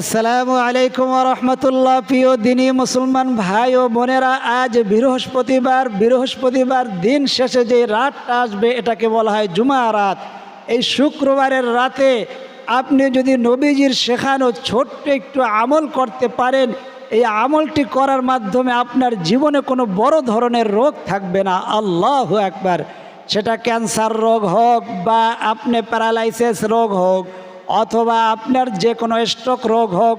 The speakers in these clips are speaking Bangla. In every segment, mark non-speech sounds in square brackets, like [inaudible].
আসসালামু আলাইকুম রহমতুল্লাহ। প্রিয় দিনী মুসলমান ভাই ও বোনেরা, আজ বৃহস্পতিবার বৃহস্পতিবার দিন শেষে যে রাতটা আসবে, এটাকে বলা হয় জুমা রাত। এই শুক্রবারের রাতে আপনি যদি নবীজির শেখানো ছোট্ট একটু আমল করতে পারেন, এই আমলটি করার মাধ্যমে আপনার জীবনে কোনো বড় ধরনের রোগ থাকবে না। আল্লাহ একবার সেটা ক্যান্সার রোগ হোক বা আপনি প্যারালাইসিস রোগ হোক অথবা আপনার যে কোনো স্ট্রোক রোগ হোক,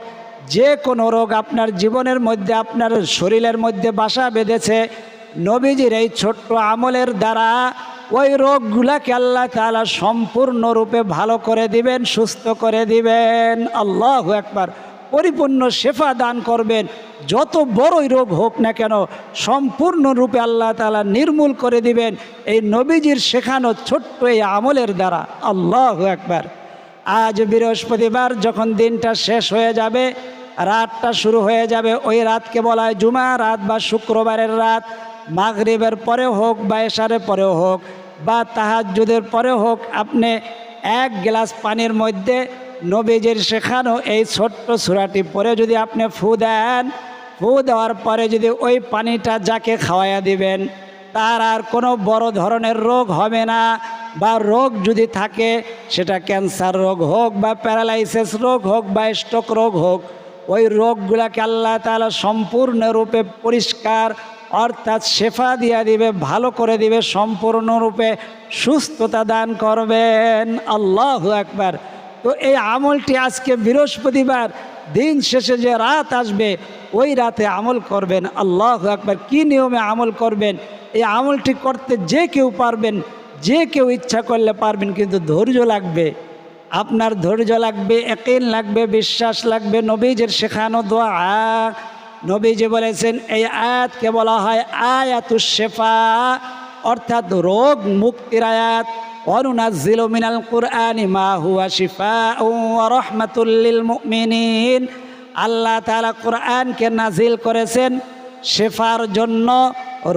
যে কোনো রোগ আপনার জীবনের মধ্যে, আপনার শরীরের মধ্যে বাসা বেঁধেছে, নবীজির এই ছোট্ট আমলের দ্বারা ওই রোগগুলাকে আল্লাহ তালা সম্পূর্ণরূপে ভালো করে দিবেন, সুস্থ করে দিবেন। আল্লাহ একবার পরিপূর্ণ শেফা দান করবেন। যত বড়ই রোগ হোক না কেন, সম্পূর্ণরূপে আল্লাহ তালা নির্মূল করে দিবেন। এই নবীজির শেখানো ছোট্ট এই আমলের দ্বারা। আল্লাহ একবার আজ বৃহস্পতিবার যখন দিনটা শেষ হয়ে যাবে, রাতটা শুরু হয়ে যাবে, ওই রাতকে বলা হয় জুমা রাত বা শুক্রবারের রাত। মাগরিবের পরে হোক বা এশারের পরেও হোক বা তাহাজুদের পরে হোক, আপনি এক গ্লাস পানির মধ্যে নবীজির শেখানো এই ছোট্ট সুরাটি পরে যদি আপনি ফু দেন, ফু দেওয়ার পরে যদি ওই পানিটা যাকে খাওয়াইয়া দিবেন, তার আর কোনো বড় ধরনের রোগ হবে না। বা রোগ যদি থাকে, সেটা ক্যান্সার রোগ হোক বা প্যারালাইসিস রোগ হোক বা স্ট্রোক রোগ হোক, ওই রোগগুলাকে আল্লাহ তালা সম্পূর্ণরূপে পরিষ্কার, অর্থাৎ শেফা দিয়া দিবে, ভালো করে দিবে সম্পূর্ণরূপে সুস্থতা দান করবেন। আল্লাহ একবার তো এই আমলটি আজকে বৃহস্পতিবার, দিন শেষে যে রাত আসবে, ওই রাতে আমল করবেন। আল্লাহ একবার কি নিয়মে আমল করবেন? এই আমলটি করতে যে কেউ পারবেন যে কেউ ইচ্ছা করলে পারবেন, কিন্তু ধৈর্য লাগবে। আপনার ধৈর্য লাগবে, একিন লাগবে, বিশ্বাস লাগবে, নবীজের শেখানো দোয়া। নবীজি বলেছেন, এই আয়াতকে বলা হয় আয়াতুস শেফা, অর্থাৎ রোগ মুক্তির আয়াত। অনুনাজিল মিনাল কুরআনি মা হুয়া শিফা ও রহমাতুল্লিল মুমিনিন। আল্লাহ তালা কোরআনকে নাজিল করেছেন শেফার জন্য,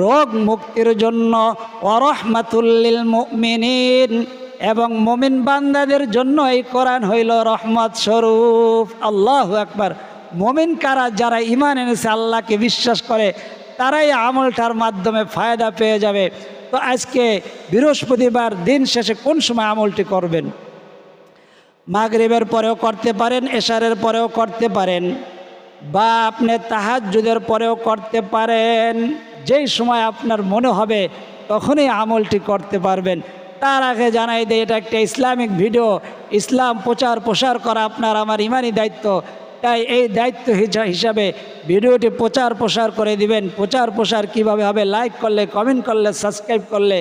রোগ মুক্তির জন্য। অরহমাতুল্লিল মুমিনিন এবং মমিন বান্দাদের জন্য এই কোরআন হইল রহমত স্বরূপ। আল্লাহ একবার মমিন কারা, যারা ইমান এনেছে, আল্লাহকে বিশ্বাস করে, তারাই আমলটার মাধ্যমে ফায়দা পেয়ে যাবে। তো আজকে বৃহস্পতিবার দিন শেষে কোন সময় আমলটি করবেন? মাগরিবের পরেও করতে পারেন, এশারের পরেও করতে পারেন, বা আপনি তাহাজুদের পরেও করতে পারেন। যেই সময় আপনার মনে হবে তখনই আমলটি করতে পারবেন। তার আগে জানাই দেয় এটা একটা ইসলামিক ভিডিও। ইসলাম প্রচার প্রসার করা আপনার আমার ইমানই দায়িত্ব। তাই এই দায়িত্ব হিসাবে ভিডিওটি প্রচার প্রসার করে দিবেন। প্রচার প্রসার কীভাবে হবে? লাইক করলে কমেন্ট করলে সাবস্ক্রাইব করলে,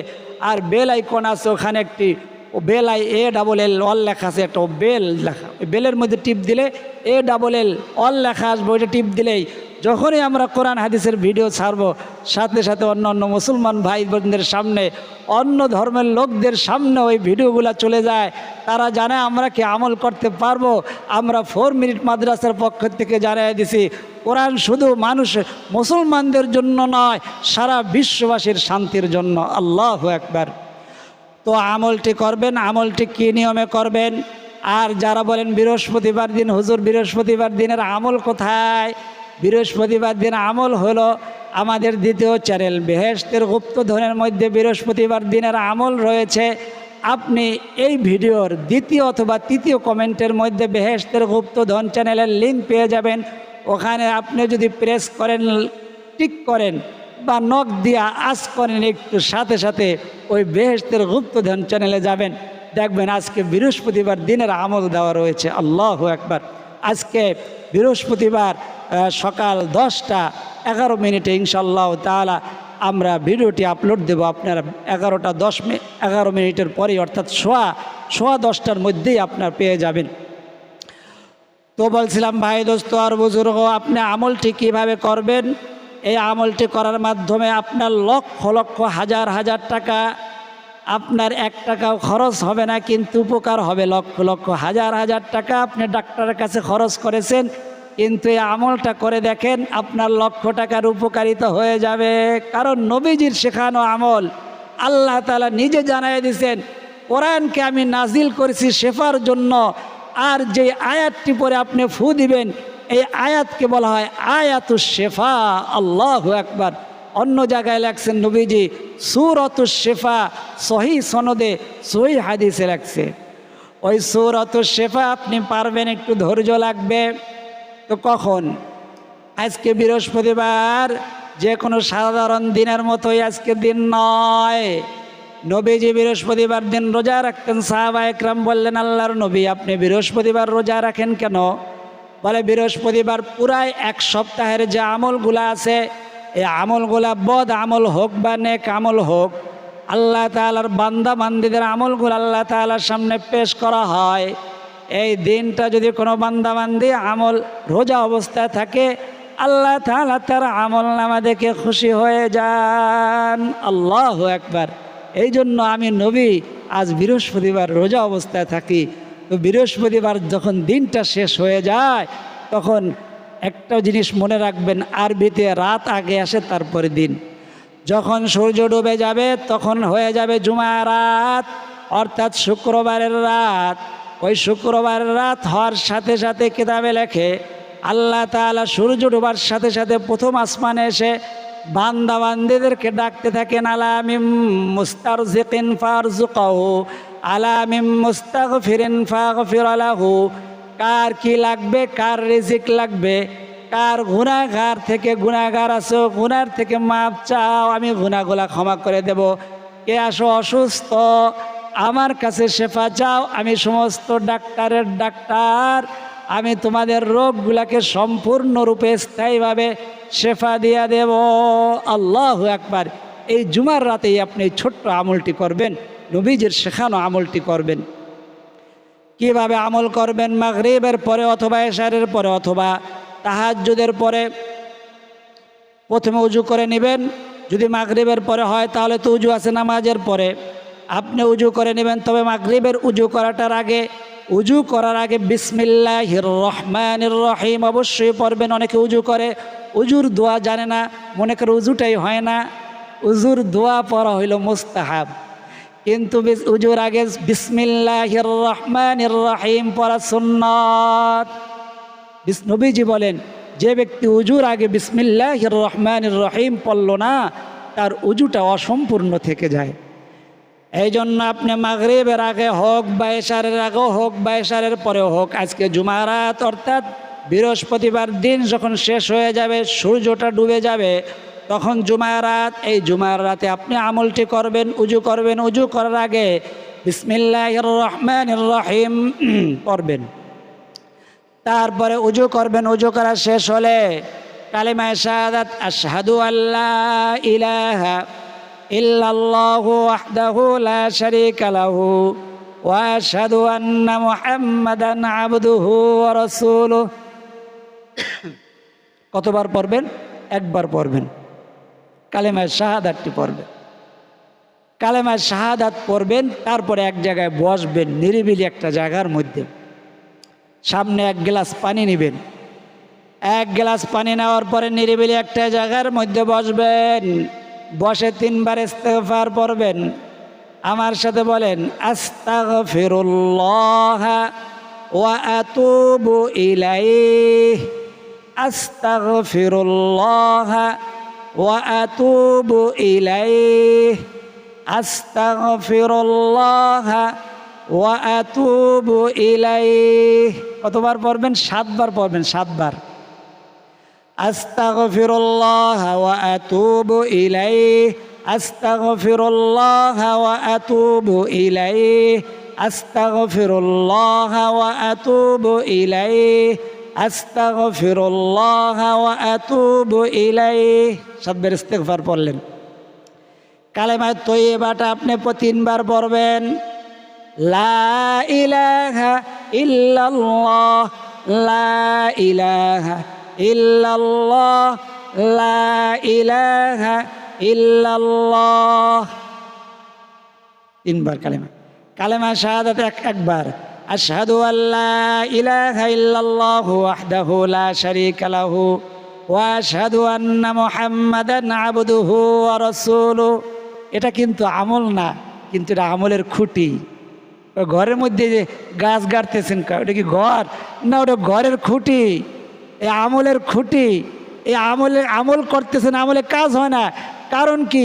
আর বেল আইকন আছে, ওখানে একটি ও bell A double L all লেখা আছে একটা বেল লেখা। বেলের মধ্যে টিপ দিলে এ ডাবল এল অল লেখা আসবে, ওইটা টিপ দিলেই। যখনই আমরা কোরআন হাদিসের ভিডিও ছাড়বো, সাথে সাথে অন্য অন্য মুসলমান ভাই বোনদের সামনে, অন্য ধর্মের লোকদের সামনে ওই ভিডিওগুলো চলে যায়। তারা জানে আমরা কি আমল করতে পারব। আমরা ফোর মিনিট মাদ্রাসার পক্ষ থেকে জানিয়ে দিছি, কোরআন শুধু মানুষ, মুসলমানদের জন্য নয়, সারা বিশ্ববাসীর শান্তির জন্য। আল্লাহ একবার তো আমলটি করবেন, আমলটি কী নিয়মে করবেন? আর যারা বলেন বৃহস্পতিবার দিন, হুজুর বৃহস্পতিবার দিনের আমল কোথায়? বৃহস্পতিবার দিন আমল হলো আমাদের দ্বিতীয় চ্যানেল। বেহেস্তের গুপ্তধনের মধ্যে বৃহস্পতিবার দিনের আমল রয়েছে। আপনি এই ভিডিওর দ্বিতীয় অথবা তৃতীয় কমেন্টের মধ্যে বেহেস্তের গুপ্তধন চ্যানেলের লিঙ্ক পেয়ে যাবেন। ওখানে আপনি যদি প্রেস করেন, টিক করেন বা নখ দিয়া আজ করেন একটু সাথে সাথে ওই বেহেস্তের গুপ্তধন চ্যানেলে যাবেন। দেখবেন আজকে বৃহস্পতিবার দিনের আমল দেওয়া রয়েছে। আল্লাহ একবার আজকে বৃহস্পতিবার সকাল দশটা এগারো মিনিটে ইনশাল্লাহ তালা আমরা ভিডিওটি আপলোড দেব। আপনারা এগারোটা দশ এগারো মিনিটের পরেই, অর্থাৎ সোয়া সোয়া দশটার মধ্যেই আপনার পেয়ে যাবেন। তো বলছিলাম, ভাই দোস্ত আর বুজুর্গ, আপনি আমলটি কীভাবে করবেন? এই আমলটি করার মাধ্যমে আপনার লক্ষ লক্ষ হাজার হাজার টাকা, আপনার এক টাকাও খরচ হবে না, কিন্তু উপকার হবে। লক্ষ লক্ষ হাজার হাজার টাকা আপনি ডাক্তারের কাছে খরচ করেছেন, কিন্তু এই আমলটা করে দেখেন আপনার লক্ষ টাকার উপকারিতা হয়ে যাবে। কারণ নবীজির শেখানো আমল আল্লাহ তালা নিজে জানাই দিয়েছেন, কোরআনকে আমি নাজিল করেছি শেফার জন্য, আর যে আয়াতটি পরে আপনি ফু দিবেন এই আয়াতকে বলা হয় আয়াতু শেফা, আল্লাহ একবার অন্য জায়গায় লেখছেন, নবীজি সুরতু শেফা সহি সনদে সহি হাদিসে লেখছে। ওই সুরতু শেফা আপনি পারবেন, একটু ধৈর্য লাগবে। তো কখন? আজকে বৃহস্পতিবার যে কোনো সাধারণ দিনের মতোই আজকে দিন নয়। নবীজি বৃহস্পতিবার দিন রোজা রাখতেন সাহাবা একরাম বললেন, আল্লাহর নবী, আপনি বৃহস্পতিবার রোজা রাখেন কেন? বলে বৃহস্পতিবার পুরাই এক সপ্তাহের যে আমলগুলা আছে, এই আমলগুলা বদ আমল হোক বা নেক আমল হোক, আল্লাহ তালার বান্দা বান্দিদের আমলগুলো আল্লাহ তালার সামনে পেশ করা হয়। এই দিনটা যদি কোনো বান্দা বান্দি আমল রোজা অবস্থায় থাকে, আল্লাহ তালা তার আমল নামা দেখে খুশি হয়ে যান। আল্লাহ একবার এই জন্য আমি নবী, আজ বৃহস্পতিবার রোজা অবস্থায় থাকি। তো বৃহস্পতিবার যখন দিনটা শেষ হয়ে যায়, তখন একটা জিনিস মনে রাখবেন, আরবিতে রাত আগে আসে, তারপরে দিন। যখন সূর্য ডুবে যাবে, তখন হয়ে যাবে জুমা রাত, অর্থাৎ শুক্রবারের রাত। ওই শুক্রবারের রাত হওয়ার সাথে সাথে কিতাবে লেখে, আল্লাহ তাআলা সূর্য ডোবার সাথে সাথে প্রথম আসমানে এসে বান্দা বান্দিদেরকে ডাকতে থাকেন, আলামিম মুস্তার জিকিন ফারজুকাহু আলামিম মুস্তাগ ফিরেন ফাগফির আলাহু কার কি লাগবে, কার রিজিক লাগবে, কার গুণাগার থেকে গুণাগার আছো গুনার থেকে মাপ চাও, আমি গুণাগুলা ক্ষমা করে দেব। কে আসো অসুস্থ, আমার কাছে শেফা চাও, আমি সমস্ত ডাক্তারের ডাক্তার, আমি তোমাদের রোগগুলাকে সম্পূর্ণরূপে স্থায়ীভাবে শেফা দিয়া দেব। আল্লাহ একবার এই জুমার রাতেই আপনি ছোট্ট আমলটি করবেন। নবীজের শেখানো আমলটি করবেন। কীভাবে আমল করবেন? মাগরিবের পরে অথবা এশারের পরে অথবা তাহাজ্জুদের পরে? প্রথমে উজু করে নেবেন। যদি মাগরিবের পরে হয়, তাহলে তো উজু আছে নামাজের পরে। আপনি উজু করে নেবেন, তবে মাগরিবের উজু করাটার আগে, উজু করার আগে বিসমিল্লাহ রহমান রহিম অবশ্যই পড়বেন। অনেকে উজু করে, উজুর দোয়া জানে না, মনে করে উজুটাই হয় না। উজুর দোয়া পড়া হইল মুস্তাহাব। কিন্তু উজুর আগে বিসমিল্লাহ রহমান রহিম পড়া সুন্নত। নবীজি বলেন, যে ব্যক্তি উজুর আগে বিসমিল্লাহ রহমান রহিম পড়ল না, তার উজুটা অসম্পূর্ণ থেকে যায়। এই জন্য আপনি মাগরিবের আগে হোক বা এশারের আগেও হোক বা এশারের পরেও হোক, আজকে জুমারাত অর্থাৎ বৃহস্পতিবার দিন যখন শেষ হয়ে যাবে, সূর্যটা ডুবে যাবে তখন জুমারাত এই জুমার রাতে আপনি আমলটি করবেন, উজু করবেন, উজু করার আগে বিসমিল্লাহ রহমান রহিম [clears throat] পড়বেন। তারপরে উজু করবেন, উজু করা শেষ হলে কালিমায় শাহাদাত, আশহাদু আল্লাহ ইলাহা ইল্লাল্লাহু লা ওয়া [clears throat] কতবার পড়বেন? একবার পড়বেন। কালেমায় শাহাদাতটি পড়বেন কালেমায় শাহাদাত পড়বেন, তারপরে এক জায়গায় বসবেন, নিরিবিলি একটা জায়গার মধ্যে। সামনে এক গ্লাস পানি নেবেন। এক গ্লাস পানি নেওয়ার পরে নিরিবিলি একটা জায়গার মধ্যে বসবেন। বসে তিনবার ইস্তেগফার পড়বেন। আমার সাথে বলেন, আস্তাগফিরুল্লাহ ওয়া আতুবু ইলাইহ। আস্তাগফিরুল্লাহ ওয়া আতুবু ইলাইহ আস্তাগফিরুল্লাহ ওয়া আতুবু ইলাইহ কতবার পড়বেন? সাতবার পড়বেন, সাতবার। আস্তাগফিরুল্লাহ ওয়া আতুবু ইলাইহ আস্তাগফিরুল্লাহ ওয়া আতুবু ইলাইহ আস্তাগফিরুল্লাহ ওয়া আতুবু ইলাইহ আস্তাগফিরুল্লাহ ওয়া পড়লেন। কালেমায় তৈবাটা আপনি তিনবার পড়বেন। লা লা ইলাহা লা ইলাহা তিনবার কালেমা। কালেমা শাহাদাত এক একবার আশহাদু আল্লা ইলাহা ইল্লাল্লাহু ওয়াহদাহু লা শারীকা লাহু ওয়া আশহাদু আন্না মুহাম্মাদান আবদুহু ওয়া রাসূলুহু এটা কিন্তু আমল না, কিন্তু এটা আমলের খুঁটি। ঘরের মধ্যে যে গাছ গাড়তেছেন ওটা কি ঘর? না, ওটা ঘরের খুঁটি। এই আমলের খুঁটি। এই আমলের আমল করতেছেন, আমলে কাজ হয় না। কারণ কি?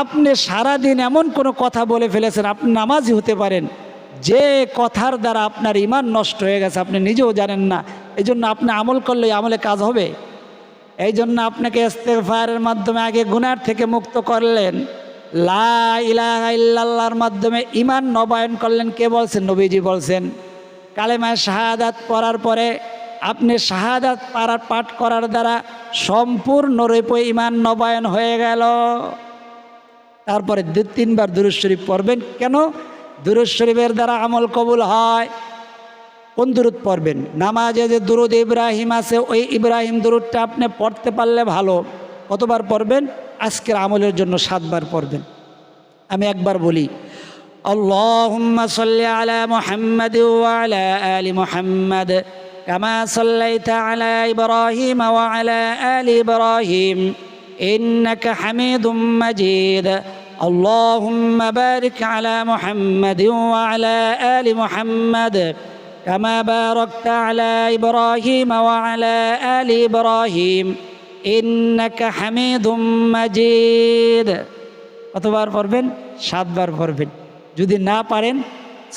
আপনি সারাদিন এমন কোনো কথা বলে ফেলেছেন, আপনি নামাজি হতে পারেন। যে কথার দ্বারা আপনার ইমান নষ্ট হয়ে গেছে, আপনি নিজেও জানেন না। এই জন্য আপনি আমল করলে আমলে কাজ হবে। এই জন্য আপনাকে ইস্তেগফারের মাধ্যমে আগে গুনার থেকে মুক্ত করলেন। লা মাধ্যমে ইমান নবায়ন করলেন। কে বলছেন? নবীজি বলছেন। কালেমায় শাহাদাত পড়ার পরে আপনি শাহাদাত পারার পাঠ করার দ্বারা সম্পূর্ণরূপে ইমান নবায়ন হয়ে গেল। তারপরে দু, তিনবার দুরুজ শরীফ পড়বেন। কেন? দুরুজ শরীফের দ্বারা আমল কবুল হয় কোন দুরুদ পড়বেন নামাজে যে দুরুদ ইব্রাহিম আছে ওই ইব্রাহিম দুরুদটা আপনি পড়তে পারলে ভালো কতবার পড়বেন আজকের আমলের জন্য সাতবার পড়বেন আমি একবার বলি اللهم صل على محمد وعلى آل محمد كما صليت على إبراهيم وعلى آل إبراهيم إنك حميد مجيد اللهم بارك على محمد وعلى آل محمد كما باركت على إبراهيم وعلى آل إبراهيم إنك حميد مجيد কতবার পড়বেন সাতবার পড়বেন যদি না পারেন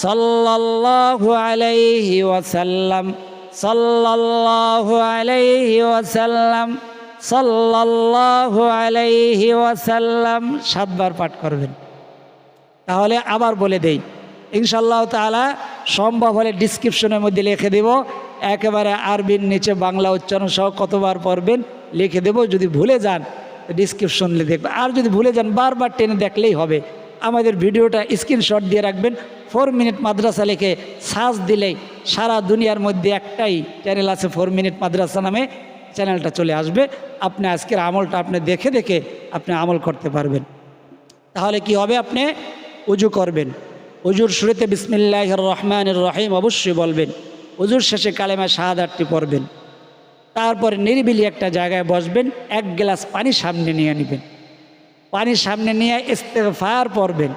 সাল্লাল্লাহু আলাইহি ওয়াসাল্লাম সাল্লাল্লাহু আলাইহি ওয়াসাল্লাম সাল্লাল্লাহু আলাইহি ওয়াসাল্লাম সাতবার পাঠ করবেন। তাহলে আবার বলে দেই ইনশাল্লাহ তাআলা সম্ভব হলে ডিসক্রিপশনের মধ্যে লিখে দেব, একেবারে আরবির নিচে বাংলা উচ্চারণ সহ কতবার পড়বেন লিখে দেব, যদি ভুলে যান ডিসক্রিপশন দেখবেন। আর যদি ভুলে যান, বারবার টেনে দেখলেই হবে। আমাদের ভিডিওটা স্ক্রিনশট দিয়ে রাখবেন ফোর মিনিট মাদ্রাসা লিখে সার্চ দিলেই সারা দুনিয়ার মধ্যে একটাই চ্যানেল আছে ফোর মিনিট মাদ্রাসা নামে। চ্যানেলটা চলে আসবে। আপনি আজকের আমলটা আপনি দেখে দেখে আপনি আমল করতে পারবেন। তাহলে কি হবে আপনি? উজু করবেন। উজুর শুরুতে বিসমিল্লাহ রহমান রহিম অবশ্যই বলবেন। উজুর শেষে কালেমা শাহাদাতটি পড়বেন। তারপরে নিরিবিলি একটা জায়গায় বসবেন, এক গ্লাস পানি সামনে নিয়ে নেবেন। পানি সামনে নিয়ে ইস্তেগফার পড়বেন।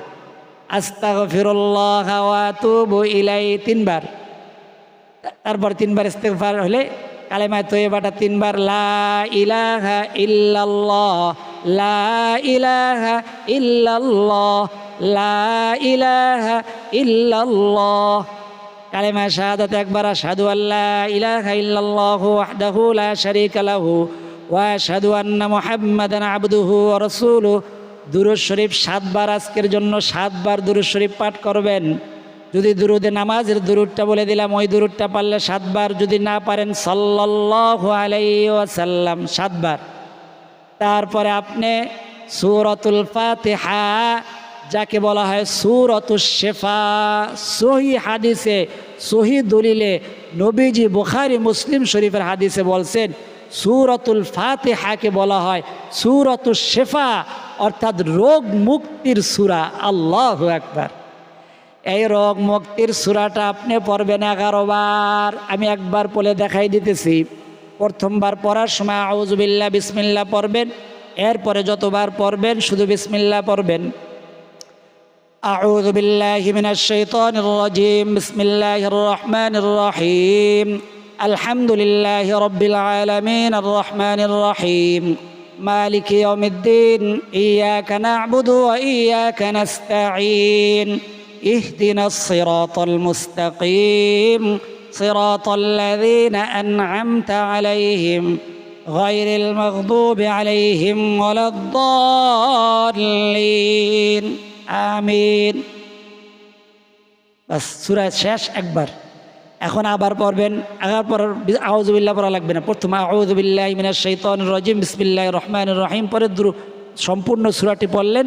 আস্তাগফিরুল্লাহ ওয়া আতুবু ইলাই তিনবার। তারপর তিনবার ইস্তেগফার হলে কালেমায় তৈবাটা তিনবার, লা ইলাহা ইল্লাল্লাহ, লা ইলাহা ইল্লাল্লাহ, লা ইলাহা ইল্লাল্লাহ। কালেমা শাহাদাত একবার, আশহাদু আল্লাহ ইলাহা ইল্লাল্লাহ ওয়াহদাহু লা শারীকা লাহু ওয়া আশহাদু আন্না মুহাম্মাদান আবদুহু ওয়া রাসূলুহু। দুরূদ শরীফ সাতবার আজকের জন্য সাতবার দুরূদ শরীফ পাঠ করবেন। যদি দুরুদে নামাজের দুরুদটা বলে দিলাম, ওই দুরুদটা পারলে সাতবার, যদি না পারেন ওয়াসাল্লাম সাতবার। তারপরে আপনি সূরাতুল ফাতিহা, যাকে বলা হয় সূরাতুশ শেফা, সহি হাদিসে, সহি দলিলে নবীজি বুখারী, মুসলিম শরীফের হাদিসে বলছেন, সূরাতুল ফাতিহাকে বলা হয় সূরাতুশ শেফা, অর্থাৎ রোগ মুক্তির সূরা। আল্লাহ আকবার। এই রোগ মুক্তির সুরাটা আপনি পড়বেন এগারো বার আমি একবার পড়ে দেখাই দিতেছি প্রথমবার পড়ার সময় আউজবিল্লা বিসমিল্লা পড়বেন এরপরে যতবার পড়বেন শুধু বিসমিল্লা পড়বেন أعوذ بالله من الشيطان الرجيم بسم الله الرحمن الرحيم الحمد لله رب العالمين الرحمن الرحيم مالك يوم الدين إياك نعبد وإياك نستعين اهدنا الصراط المستقيم صراط الذين أنعمت عليهم غير المغضوب عليهم ولا الضالين آمين বাস সুরা শেষ একবার এখন আবার পড়বেন আবার পর আউজবিল্লাহ পড়া লাগবে না প্রথম আউজবিল্লাহ মিনাশ শৈতন রজিম বিসমিল্লাহ রহমান রহিম পরে দ্রু সম্পূর্ণ সুরাটি পড়লেন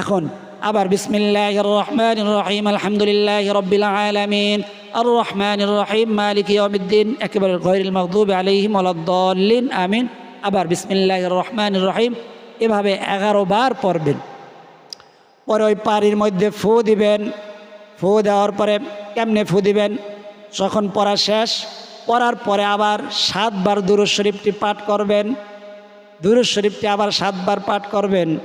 এখন আবার বিসমিল্লাহ রহমান রহিম, আলহামদুলিল্লাহ রব্বিল আলামিন। আর রহমান রহিম মালিক ইয়মিদ্দিন একেবারে গহিল মকদুব আলিহিম আলদ্দলিন আমিন। আবার বিসমিল্লাহ রহমান রহিম, এভাবে এগারো বার পড়বেন। পরে ওই পানির মধ্যে ফু দিবেন। ফু দেওয়ার পরে কেমনে ফু দিবেন? যখন পড়া শেষ, পড়ার পরে আবার সাতবার দুরুজ শরীফটি পাঠ করবেন। দুরুজ শরীফটি আবার সাতবার পাঠ করবেন।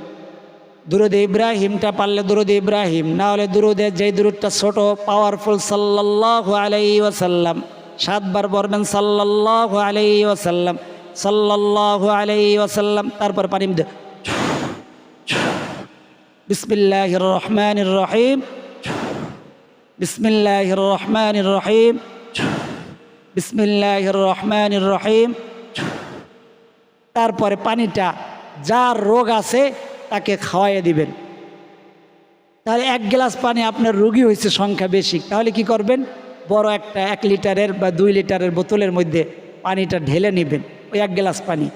দুরুদ ইব্রাহিমটা পারলে দুরুদ ইব্রাহিম, না হলে দুরুদের যেই দুরুদটা ছোট পাওয়ারফুল সাল্লাল্লাহু আলাইহি ওয়াসাল্লাম। সাতবার পড়বেন সাল্লাল্লাহু আলাইহি ওয়াসাল্লাম। সাল্লাল্লাহু আলাইহি ওয়াসাল্লাম, তারপর পানি মধ্যে বিসমিল্লাহির রহমানির রহিম। বিসমিল্লাহির রহমানির রহিম। বিসমিল্লাহির রহমানির রহিম। তারপরে পানিটা, যার রোগ আছে তাকে খাওয়াইয়ে দিবেন। তাহলে এক গ্লাস পানি আপনার রুগী হয়েছে সংখ্যা বেশি, তাহলে কি করবেন? বড় একটা এক লিটারের বা দুই লিটারের বোতলের মধ্যে পানিটা ঢেলে নেবেন, ওই এক গ্লাস পানি।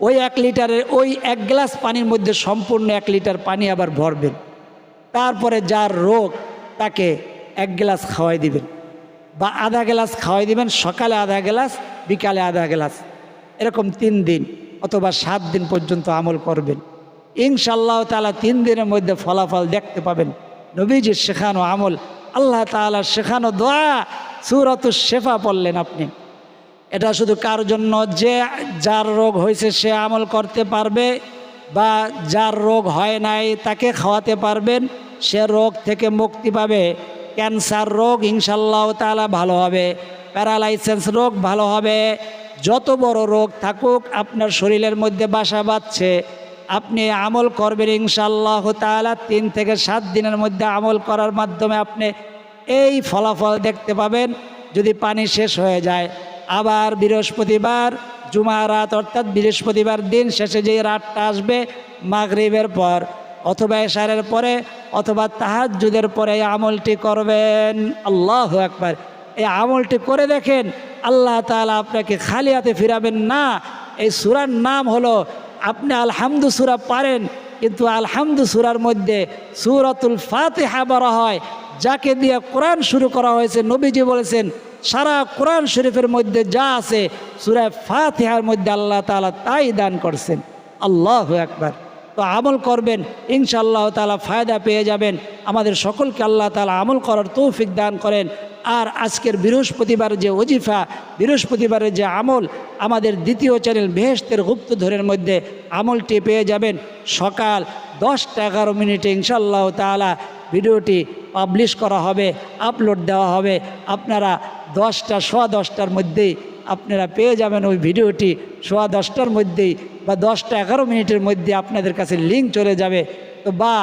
ওই এক লিটারের, ওই এক গ্লাস পানির মধ্যে সম্পূর্ণ এক লিটার পানি আবার ভরবেন। তারপরে যার রোগ, তাকে এক গ্লাস খাওয়াই দিবেন। বা আধা গ্লাস খাওয়াই দিবেন, সকালে আধা গ্লাস, বিকালে আধা গ্লাস। এরকম তিন দিন অথবা সাত দিন পর্যন্ত আমল করবেন। ইনশাল্লাহ তালা তিন দিনের মধ্যে ফলাফল দেখতে পাবেন। নবীজির শেখানো আমল, আল্লাহ তালা শেখানো দোয়া সুরত শেফা পড়লেন আপনি। এটা শুধু কার জন্য? যে যার রোগ হয়েছে সে আমল করতে পারবে বা যার রোগ হয় নাই তাকে খাওয়াতে পারবেন, সে রোগ থেকে মুক্তি পাবে। ক্যান্সার রোগ ইনশাল্লাহ তালা ভালো হবে প্যারালাইসেন্স রোগ ভালো হবে। যত বড় রোগ থাকুক, আপনার শরীরের মধ্যে বাসা বাঁধছে। আপনি আমল করবেন ইনশাল্লাহ তালা তিন থেকে সাত দিনের মধ্যে আমল করার মাধ্যমে আপনি এই ফলাফল দেখতে পাবেন, যদি পানি শেষ হয়ে যায়। আবার বৃহস্পতিবার জুমা রাত, অর্থাৎ বৃহস্পতিবার দিন শেষে যে রাতটা আসবে, মাগরিবের পর, অথবা এশারের পরে, অথবা তাহাজুদের পরে এই আমলটি করবেন। আল্লাহ একবার এই আমলটি করে দেখেন, আল্লাহ তাআলা আপনাকে খালি হাতে ফিরাবেন না। এই সুরার নাম হলো আপনি আলহামদু সুরা পারেন, কিন্তু আলহামদু সুরার মধ্যে সুরাতুল ফাতিহা বলা হয়, যাকে দিয়ে কোরআন শুরু করা হয়েছে, নবীজি বলেছেন, সারা কোরআন শরীফের মধ্যে যা আছে সুরায় ফাতেহার মধ্যে আল্লাহ তাআলা তাই দান করছেন। আল্লাহ একবার তো আমল করবেন, ইনশাআল্লাহ তালা ফায়দা পেয়ে যাবেন। আমাদের সকলকে আল্লাহ তালা আমল করার তৌফিক দান করেন। আর আজকের বৃহস্পতিবার যে ওজিফা, বৃহস্পতিবারের যে আমল, আমাদের দ্বিতীয় চ্যানেল বেহেস্তের গুপ্তধরের মধ্যে আমলটি পেয়ে যাবেন। সকাল দশটা এগারো মিনিটে ইনশাল্লাহ তালা ভিডিওটি পাবলিশ করা হবে, আপলোড দেওয়া হবে। আপনারা দশটা, সোয়া দশটার মধ্যেই আপনারা পেয়ে যাবেন ওই ভিডিওটি। সোয়া দশটার মধ্যেই বা দশটা এগারো মিনিটের মধ্যে আপনাদের কাছে লিঙ্ক চলে যাবে। তো বা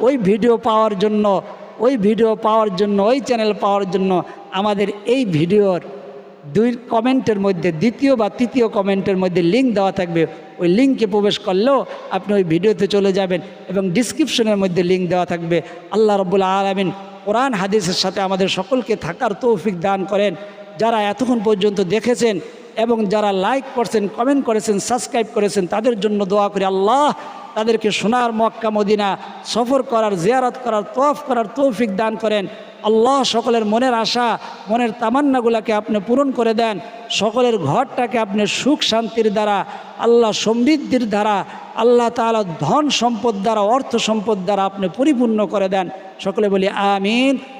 ওই ভিডিও পাওয়ার জন্য ওই ভিডিও পাওয়ার জন্য, ওই চ্যানেল পাওয়ার জন্য আমাদের এই ভিডিওর দুই কমেন্টের মধ্যে, দ্বিতীয় বা তৃতীয় কমেন্টের মধ্যে লিঙ্ক দেওয়া থাকবে। ওই লিঙ্কে প্রবেশ করলেও আপনি ওই ভিডিওতে চলে যাবেন এবং ডিসক্রিপশনের মধ্যে লিঙ্ক দেওয়া থাকবে। আল্লাহ রবুল্লা আলমিন কোরআন, হাদিসের সাথে আমাদের সকলকে থাকার তৌফিক দান করেন। যারা এতক্ষণ পর্যন্ত দেখেছেন এবং যারা লাইক করছেন কমেন্ট করেছেন সাবস্ক্রাইব করেছেন, তাদের জন্য দোয়া করে, আল্লাহ তাদেরকে সোনার মক্কা, মদিনা সফর করার, জিয়ারত করার তফ করার তৌফিক দান করেন। আল্লাহ সকলের মনের আশা, মনের তামান্নাগুলাকে আপনি পূরণ করে দেন। সকলের ঘরটাকে আপনি সুখ শান্তির দ্বারা, আল্লাহ সমৃদ্ধির দ্বারা, আল্লাহ তাআলা ধন সম্পদ দ্বারা, অর্থ সম্পদ দ্বারা আপনি পরিপূর্ণ করে দেন। সকলে বলি, আমিন।